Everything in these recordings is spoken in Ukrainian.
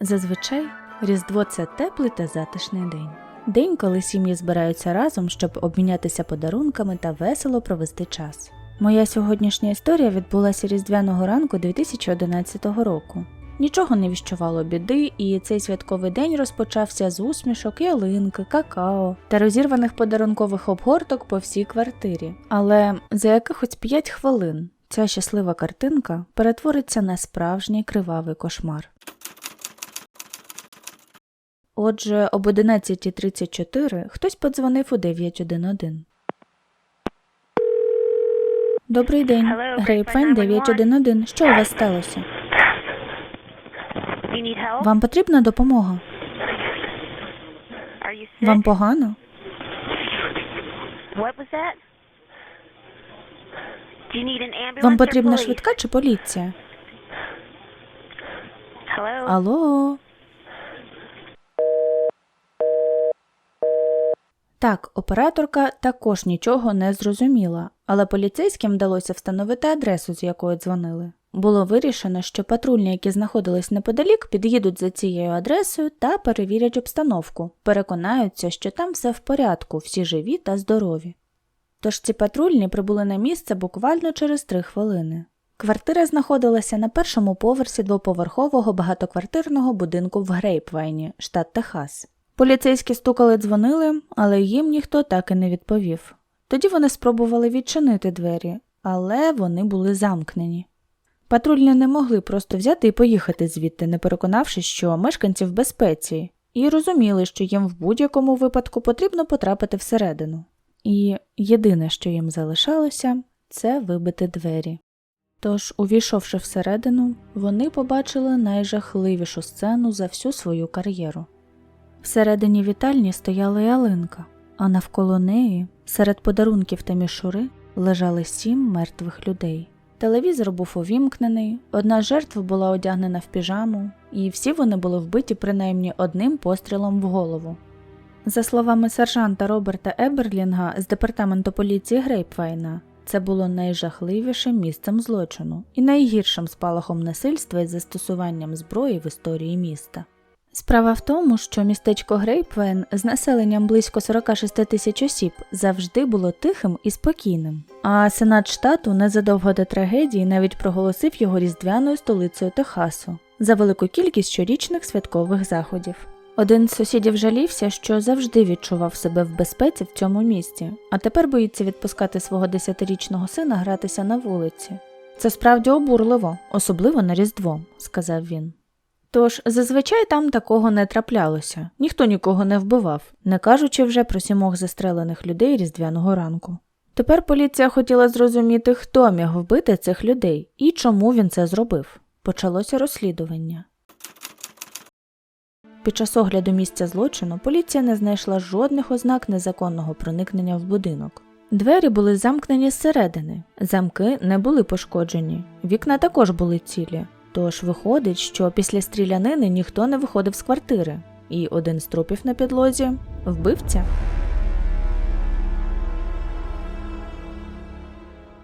Зазвичай Різдво це теплий та затишний день. День, коли сім'ї збираються разом, щоб обмінятися подарунками та весело провести час. Моя сьогоднішня історія відбулася різдвяного ранку 2011 року. Нічого не віщувало біди, і цей святковий день розпочався з усмішок, ялинки, какао та розірваних подарункових обгорток по всій квартирі. Але за якихось 5 хвилин ця щаслива картинка перетвориться на справжній кривавий кошмар. Отже, об 11.34 хтось подзвонив у 911. Добрий день, Грейпфайн 911. Що у вас сталося? Вам потрібна допомога? Вам погано? Вам потрібна швидка чи поліція? Алло. Так, операторка також нічого не зрозуміла, але поліцейським вдалося встановити адресу, з якої дзвонили. Було вирішено, що патрульні, які знаходились неподалік, під'їдуть за цією адресою та перевірять обстановку, переконаються, що там все в порядку, всі живі та здорові. Тож ці патрульні прибули на місце буквально через три хвилини. Квартира знаходилася на першому поверсі двоповерхового багатоквартирного будинку в Грейпвайні, штат Техас. Поліцейські стукали дзвонили, але їм ніхто так і не відповів. Тоді вони спробували відчинити двері, але вони були замкнені. Патрульні не могли просто взяти і поїхати звідти, не переконавшись, що мешканці в безпеці, і розуміли, що їм в будь-якому випадку потрібно потрапити всередину. І єдине, що їм залишалося, це вибити двері. Тож, увійшовши всередину, вони побачили найжахливішу сцену за всю свою кар'єру. Всередині вітальні стояла ялинка, а навколо неї, серед подарунків та мішури, лежали сім мертвих людей. Телевізор був увімкнений, одна з жертв була одягнена в піжаму, і всі вони були вбиті принаймні одним пострілом в голову. За словами сержанта Роберта Еберлінга з департаменту поліції Грейпвайна, це було найжахливішим місцем злочину і найгіршим спалахом насильства із застосуванням зброї в історії міста. Справа в тому, що містечко Грейпвен з населенням близько 46 тисяч осіб завжди було тихим і спокійним. А сенат штату незадовго до трагедії навіть проголосив його різдвяною столицею Техасу за велику кількість щорічних святкових заходів. Один з сусідів жалівся, що завжди відчував себе в безпеці в цьому місті, а тепер боїться відпускати свого десятирічного сина гратися на вулиці. Це справді обурливо, особливо на Різдво, сказав він. Тож зазвичай там такого не траплялося, ніхто нікого не вбивав, не кажучи вже про сімох застрелених людей різдвяного ранку. Тепер поліція хотіла зрозуміти, хто міг вбити цих людей і чому він це зробив. Почалося розслідування. Під час огляду місця злочину поліція не знайшла жодних ознак незаконного проникнення в будинок. Двері були замкнені зсередини, замки не були пошкоджені, вікна також були цілі. Тож виходить, що після стрілянини ніхто не виходив з квартири, і один з трупів на підлозі вбивця.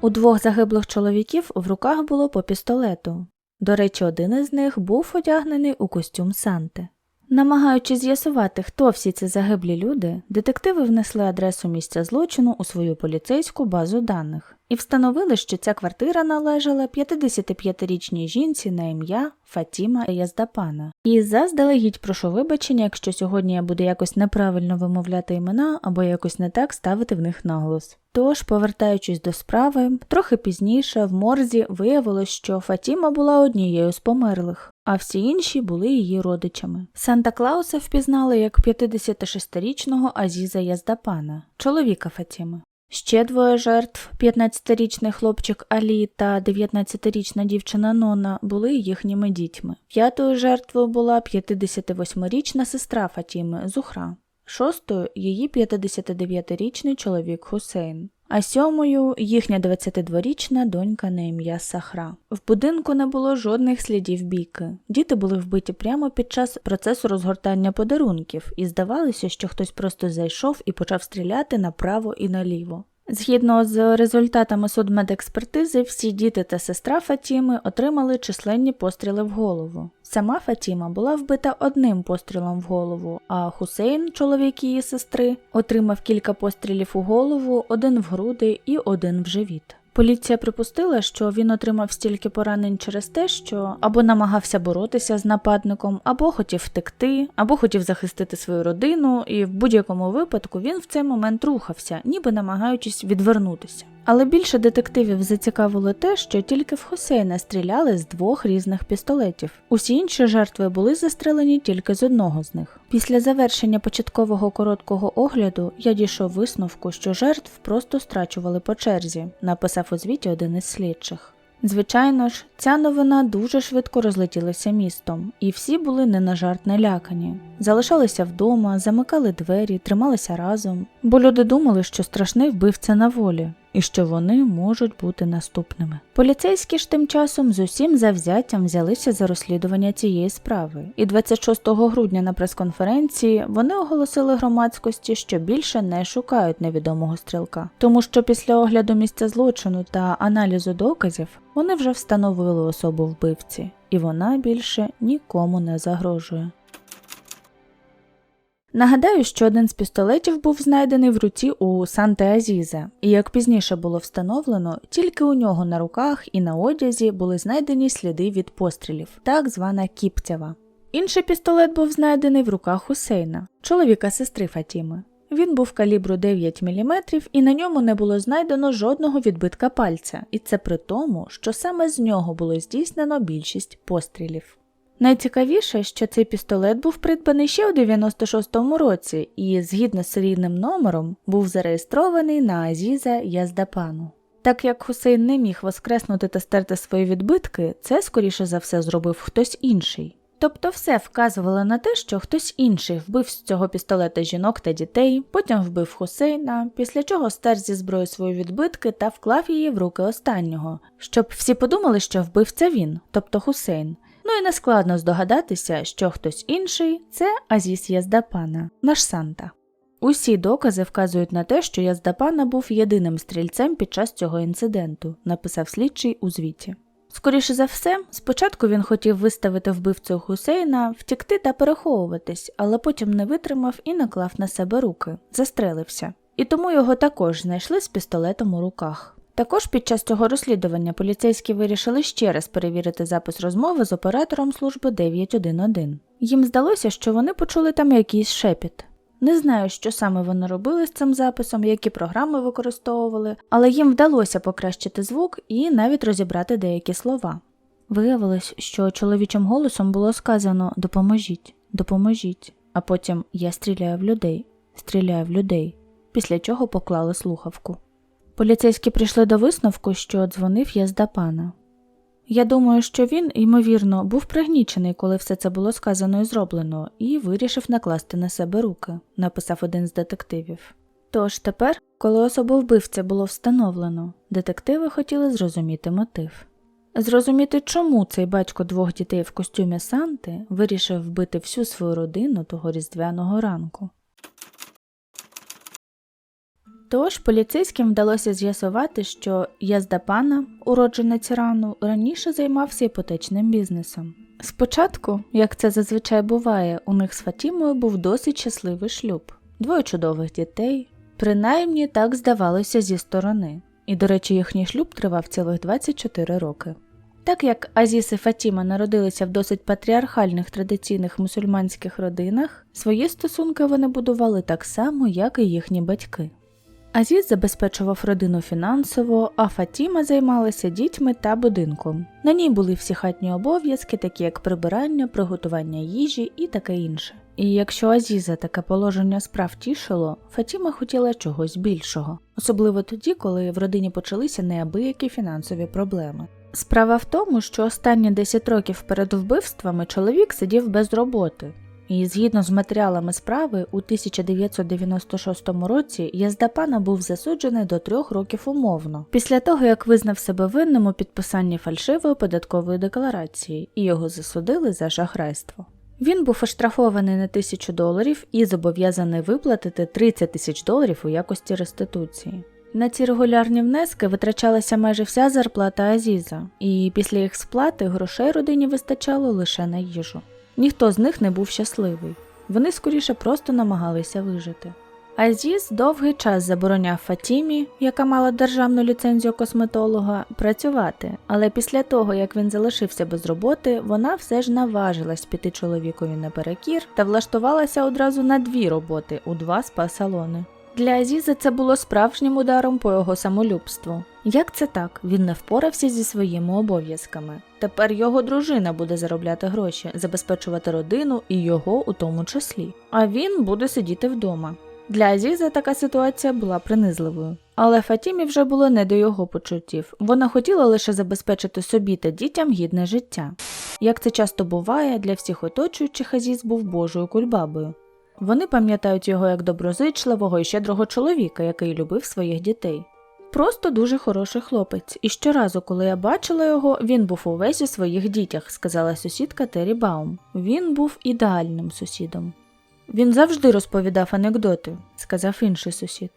У двох загиблих чоловіків в руках було по пістолету. До речі, один із них був одягнений у костюм Санти. Намагаючись з'ясувати, хто всі ці загиблі люди, детективи внесли адресу місця злочину у свою поліцейську базу даних і встановили, що ця квартира належала 55-річній жінці на ім'я Фатіма Яздапана. І заздалегідь прошу вибачення, якщо сьогодні я буду якось неправильно вимовляти імена або якось не так ставити в них наголос. Тож, повертаючись до справи, трохи пізніше в морзі виявилось, що Фатіма була однією з померлих, а всі інші були її родичами. Санта Клауса впізнали як 56-річного Азіза Яздапана, чоловіка Фатіми. Ще двоє жертв 15-річний хлопчик Алі та 19-річна дівчина Нона були їхніми дітьми. П'ятою жертвою була 58-річна сестра Фатіми Зухра, шостою її 59-річний чоловік Хусейн. А сьомою їхня 22-річна донька на ім'я Сахра. В будинку не було жодних слідів бійки. Діти були вбиті прямо під час процесу розгортання подарунків, і здавалося, що хтось просто зайшов і почав стріляти направо і наліво. Згідно з результатами судмедекспертизи, всі діти та сестра Фатіми отримали численні постріли в голову. Сама Фатіма була вбита одним пострілом в голову, а Хусейн, чоловік її сестри, отримав кілька пострілів у голову, один в груди і один в живіт. Поліція припустила, що він отримав стільки поранень через те, що або намагався боротися з нападником, або хотів втекти, або хотів захистити свою родину, і в будь-якому випадку він в цей момент рухався, ніби намагаючись відвернутися. Але більше детективів зацікавило те, що тільки в Хусейна стріляли з двох різних пістолетів. Усі інші жертви були застрелені тільки з одного з них. Після завершення початкового короткого огляду я дійшов висновку, що жертв просто страчували по черзі, написав у звіті один із слідчих. Звичайно ж, ця новина дуже швидко розлетілася містом, і всі були не на жарт налякані. Залишалися вдома, замикали двері, трималися разом, бо люди думали, що страшний вбивця на волі, і що вони можуть бути наступними. Поліцейські ж тим часом з усім завзяттям взялися за розслідування цієї справи, і 26 грудня на прес-конференції вони оголосили громадськості, що більше не шукають невідомого стрілка, тому що після огляду місця злочину та аналізу доказів вони вже встановили особу вбивці, і вона більше нікому не загрожує. Нагадаю, що один з пістолетів був знайдений в руці у Санте Азізе, і як пізніше було встановлено, тільки у нього на руках і на одязі були знайдені сліди від пострілів, так звана кіптєва. Інший пістолет був знайдений в руках Хусейна, чоловіка сестри Фатіми. Він був калібру 9 мм і на ньому не було знайдено жодного відбитка пальця, і це при тому, що саме з нього було здійснено більшість пострілів. Найцікавіше, що цей пістолет був придбаний ще у 96-му році і, згідно з серійним номером, був зареєстрований на Азіза Яздапану. Так як Хусейн не міг воскреснути та стерти свої відбитки, це скоріше за все зробив хтось інший. Тобто все вказувало на те, що хтось інший вбив з цього пістолета жінок та дітей, потім вбив Хусейна, після чого стер зі зброї свої відбитки та вклав її в руки останнього, щоб всі подумали, що вбив це він, тобто Хусейн. Ну і нескладно здогадатися, що хтось інший це Азіс Яздапана, наш Санта. Усі докази вказують на те, що Яздапана був єдиним стрільцем під час цього інциденту, написав слідчий у звіті. Скоріше за все, спочатку він хотів виставити вбивцю Хусейна, втікти та переховуватись, але потім не витримав і наклав на себе руки, застрелився. І тому його також знайшли з пістолетом у руках. Також під час цього розслідування поліцейські вирішили ще раз перевірити запис розмови з оператором служби 911. Їм здалося, що вони почули там якийсь шепіт. Не знаю, що саме вони робили з цим записом, які програми використовували, але їм вдалося покращити звук і навіть розібрати деякі слова. Виявилось, що чоловічим голосом було сказано Допоможіть, допоможіть, а потім Я стріляю в людей, стріляю в людей, після чого поклали слухавку. Поліцейські прийшли до висновку, що дзвонив Яздапана. Я думаю, що він, ймовірно, був пригнічений, коли все це було сказано і зроблено, і вирішив накласти на себе руки, написав один з детективів. Тож тепер, коли особу вбивця було встановлено, детективи хотіли зрозуміти мотив. Зрозуміти, чому цей батько двох дітей в костюмі Санти вирішив вбити всю свою родину того різдвяного ранку. Тож поліцейським вдалося з'ясувати, що Яздапана, уродженець Ірану, раніше займався іпотечним бізнесом. Спочатку, як це зазвичай буває, у них з Фатімою був досить щасливий шлюб, двоє чудових дітей, принаймні так здавалося зі сторони. І, до речі, їхній шлюб тривав цілих 24 роки. Так як Азіс і Фатіма народилися в досить патріархальних традиційних мусульманських родинах, свої стосунки вони будували так само, як і їхні батьки. Азіз забезпечував родину фінансово, а Фатіма займалася дітьми та будинком. На ній були всі хатні обов'язки, такі як прибирання, приготування їжі і таке інше. І якщо Азіза таке положення справ тішило, Фатіма хотіла чогось більшого, особливо тоді, коли в родині почалися неабиякі фінансові проблеми. Справа в тому, що останні 10 років перед вбивствами чоловік сидів без роботи. І згідно з матеріалами справи, у 1996 році Яздапана був засуджений до трьох років умовно, після того як визнав себе винним у підписанні фальшивої податкової декларації, і його засудили за шахрайство. Він був оштрафований на тисячу доларів і зобов'язаний виплатити 30 тисяч доларів у якості реституції. На ці регулярні внески витрачалася майже вся зарплата Азіза, і після їх сплати грошей родині вистачало лише на їжу. Ніхто з них не був щасливий. Вони скоріше просто намагалися вижити. Азіз довгий час забороняв Фатімі, яка мала державну ліцензію косметолога, працювати, але після того, як він залишився без роботи, вона все ж наважилась піти чоловікові наперекір та влаштувалася одразу на дві роботи у два спа-салони. Для Азіза це було справжнім ударом по його самолюбству. Як це так? Він не впорався зі своїми обов'язками. Тепер його дружина буде заробляти гроші, забезпечувати родину і його у тому числі. А він буде сидіти вдома. Для Азіза така ситуація була принизливою. Але Фатімі вже було не до його почуттів. Вона хотіла лише забезпечити собі та дітям гідне життя. Як це часто буває, для всіх оточуючих Азіз був божою кульбабою. Вони пам'ятають його як доброзичливого і щедрого чоловіка, який любив своїх дітей. Просто дуже хороший хлопець, і щоразу, коли я бачила його, він був увесь у своїх дітях, сказала сусідка Террі Баум. Він був ідеальним сусідом. Він завжди розповідав анекдоти, сказав інший сусід.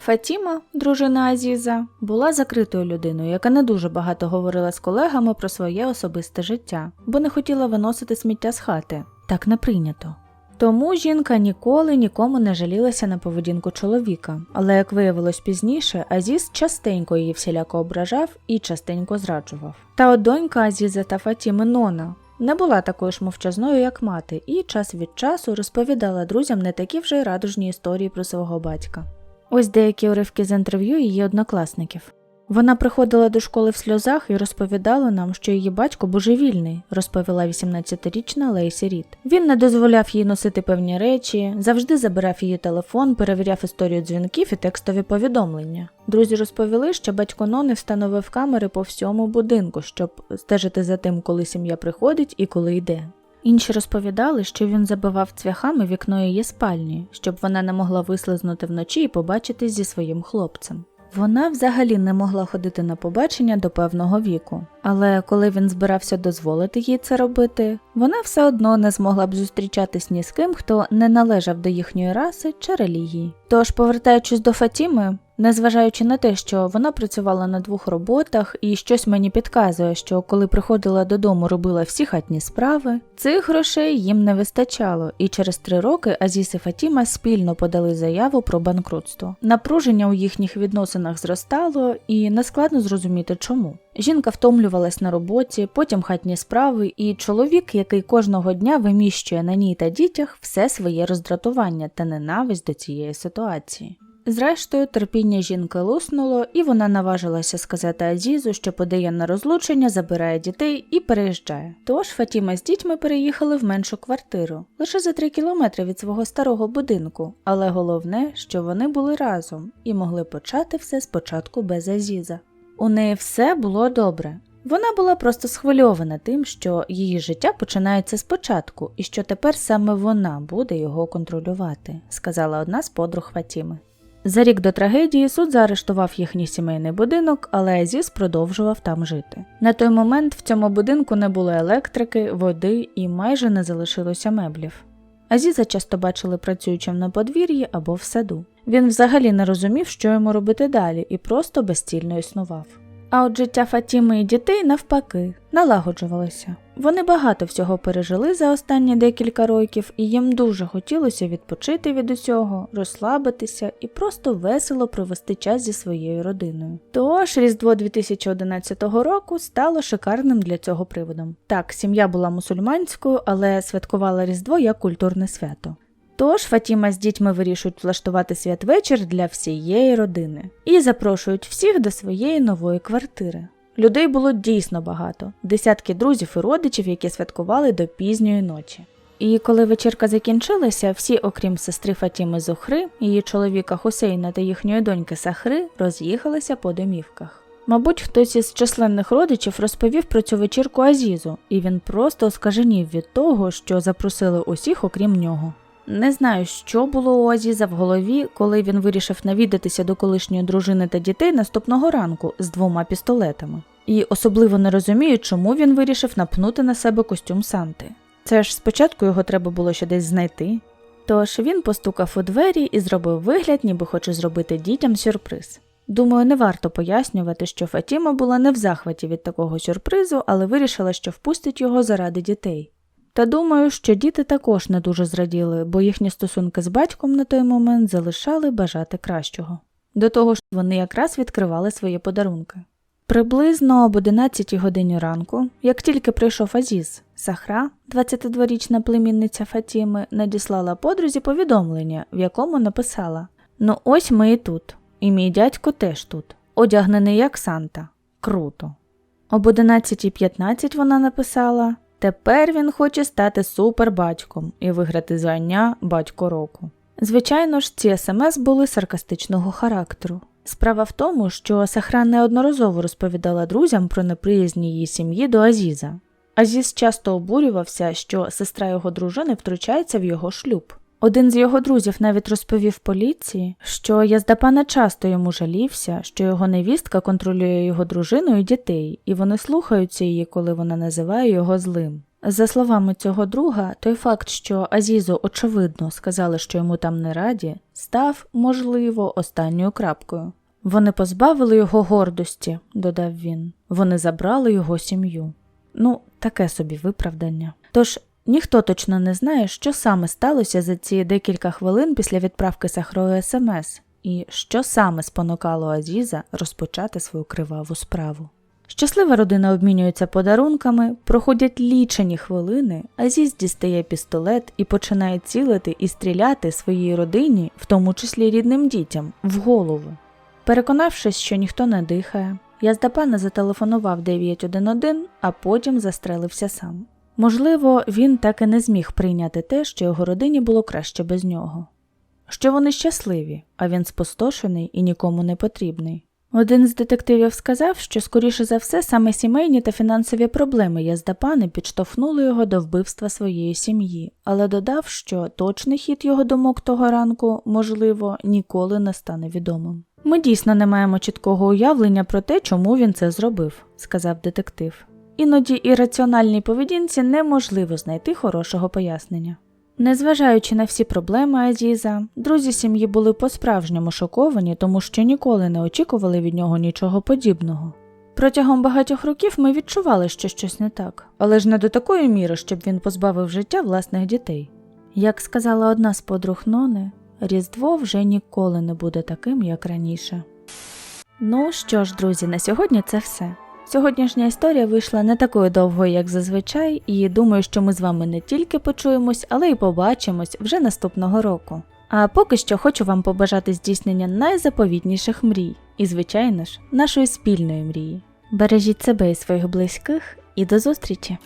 Фатіма, дружина Азіза, була закритою людиною, яка не дуже багато говорила з колегами про своє особисте життя, бо не хотіла виносити сміття з хати. Так не прийнято. Тому жінка ніколи нікому не жалілася на поведінку чоловіка, але як виявилось пізніше, Азіз частенько її всіляко ображав і частенько зраджував. Та от донька Азіза та Фатіми Нона не була такою ж мовчазною, як мати, і час від часу розповідала друзям не такі вже й радужні історії про свого батька. Ось деякі уривки з інтерв'ю її однокласників. Вона приходила до школи в сльозах і розповідала нам, що її батько божевільний, розповіла 18-річна Лейсі Рід. Він не дозволяв їй носити певні речі, завжди забирав її телефон, перевіряв історію дзвінків і текстові повідомлення. Друзі розповіли, що батько Нони встановив камери по всьому будинку, щоб стежити за тим, коли сім'я приходить і коли йде. Інші розповідали, що він забивав цвяхами вікно її спальні, щоб вона не могла вислизнути вночі і побачитись зі своїм хлопцем. Вона взагалі не могла ходити на побачення до певного віку, але коли він збирався дозволити їй це робити, вона все одно не змогла б зустрічатись ні з ким, хто не належав до їхньої раси чи релігії. Тож, повертаючись до Фатіми, незважаючи на те, що вона працювала на двох роботах, і щось мені підказує, що коли приходила додому, робила всі хатні справи, цих грошей їм не вистачало, і через три роки Азіс і Фатіма спільно подали заяву про банкрутство. Напруження у їхніх відносинах зростало, і нескладно зрозуміти чому. Жінка втомлювалась на роботі, потім хатні справи, і чоловік, який кожного дня виміщує на ній та дітях все своє роздратування та ненависть до цієї ситуації. Зрештою, терпіння жінки луснуло, і вона наважилася сказати Азізу, що подає на розлучення, забирає дітей і переїжджає. Тож Фатіма з дітьми переїхали в меншу квартиру, лише за три кілометри від свого старого будинку, але головне, що вони були разом і могли почати все спочатку без Азіза. У неї все було добре. Вона була просто схвильована тим, що її життя починається спочатку, і що тепер саме вона буде його контролювати, сказала одна з подруг Фатіми. За рік до трагедії суд заарештував їхній сімейний будинок, але Азіз продовжував там жити. На той момент в цьому будинку не було електрики, води і майже не залишилося меблів. Азіза часто бачили працюючим на подвір'ї або в саду. Він взагалі не розумів, що йому робити далі, і просто безцільно існував. А от життя Фатіми і дітей навпаки налагоджувалося. Вони багато всього пережили за останні декілька років, і їм дуже хотілося відпочити від усього, розслабитися і просто весело провести час зі своєю родиною. Тож Різдво 2011 року стало шикарним для цього приводом. Так, сім'я була мусульманською, але святкувала Різдво як культурне свято. Тож Фатіма з дітьми вирішують влаштувати святвечір для всієї родини і запрошують всіх до своєї нової квартири. Людей було дійсно багато, десятки друзів і родичів, які святкували до пізньої ночі. І коли вечірка закінчилася, всі, окрім сестри Фатіми Зухри, її чоловіка Хусейна та їхньої доньки Сахри, роз'їхалися по домівках. Мабуть, хтось із численних родичів розповів про цю вечірку Азізу, і він просто оскаженів від того, що запросили усіх, окрім нього. Не знаю, що було у Азіза в голові, коли він вирішив навідатися до колишньої дружини та дітей наступного ранку з двома пістолетами. І особливо не розумію, чому він вирішив напнути на себе костюм Санти. Це ж спочатку його треба було ще десь знайти. Тож він постукав у двері і зробив вигляд, ніби хоче зробити дітям сюрприз. Думаю, не варто пояснювати, що Фатіма була не в захваті від такого сюрпризу, але вирішила, що впустить його заради дітей. Та думаю, що діти також не дуже зраділи, бо їхні стосунки з батьком на той момент залишали бажати кращого. До того ж, вони якраз відкривали свої подарунки. Приблизно об 11 годині ранку, як тільки прийшов Азіз, Сахра, 22-річна племінниця Фатіми, надіслала подрузі повідомлення, в якому написала: Ну, ось ми і тут, і мій дядько теж тут, одягнений як Санта. Круто. Об 11.15 вона написала: Тепер він хоче стати супербатьком і виграти звання батько року. Звичайно ж, ці смс були саркастичного характеру. Справа в тому, що Сахран неодноразово розповідала друзям про неприязнь її сім'ї до Азіза. Азіз часто обурювався, що сестра його дружини втручається в його шлюб. Один з його друзів навіть розповів поліції, що Яздапана часто йому жалівся, що його невістка контролює його дружину і дітей, і вони слухаються її, коли вона називає його злим. За словами цього друга, той факт, що Азізу очевидно сказали, що йому там не раді, став, можливо, останньою крапкою. Вони позбавили його гордості, додав він. Вони забрали його сім'ю. Ну, таке собі виправдання. Тож ніхто точно не знає, що саме сталося за ці декілька хвилин після відправки Сахрою смс, і що саме спонукало Азіза розпочати свою криваву справу. Щаслива родина обмінюється подарунками, проходять лічені хвилини, Азіз дістає пістолет і починає цілити і стріляти своїй родині, в тому числі рідним дітям, в голову. Переконавшись, що ніхто не дихає, Яздапана зателефонував 911, а потім застрелився сам. Можливо, він так і не зміг прийняти те, що його родині було краще без нього. Що вони щасливі, а він спустошений і нікому не потрібний. Один з детективів сказав, що, скоріше за все, саме сімейні та фінансові проблеми Яздапани підштовхнули його до вбивства своєї сім'ї, але додав, що точний хід його думок того ранку, можливо, ніколи не стане відомим. Ми дійсно не маємо чіткого уявлення про те, чому він це зробив, сказав детектив. Іноді і раціональній поведінці неможливо знайти хорошого пояснення. Незважаючи на всі проблеми Азіза, друзі сім'ї були по-справжньому шоковані, тому що ніколи не очікували від нього нічого подібного. Протягом багатьох років ми відчували, що щось не так, але ж не до такої міри, щоб він позбавив життя власних дітей. Як сказала одна з подруг Нони, Різдво вже ніколи не буде таким, як раніше. Ну що ж, друзі, на сьогодні це все. Сьогоднішня історія вийшла не такою довгою, як зазвичай, і думаю, що ми з вами не тільки почуємось, але й побачимось вже наступного року. А поки що хочу вам побажати здійснення найзаповітніших мрій, і, звичайно ж, нашої спільної мрії. Бережіть себе і своїх близьких, і до зустрічі!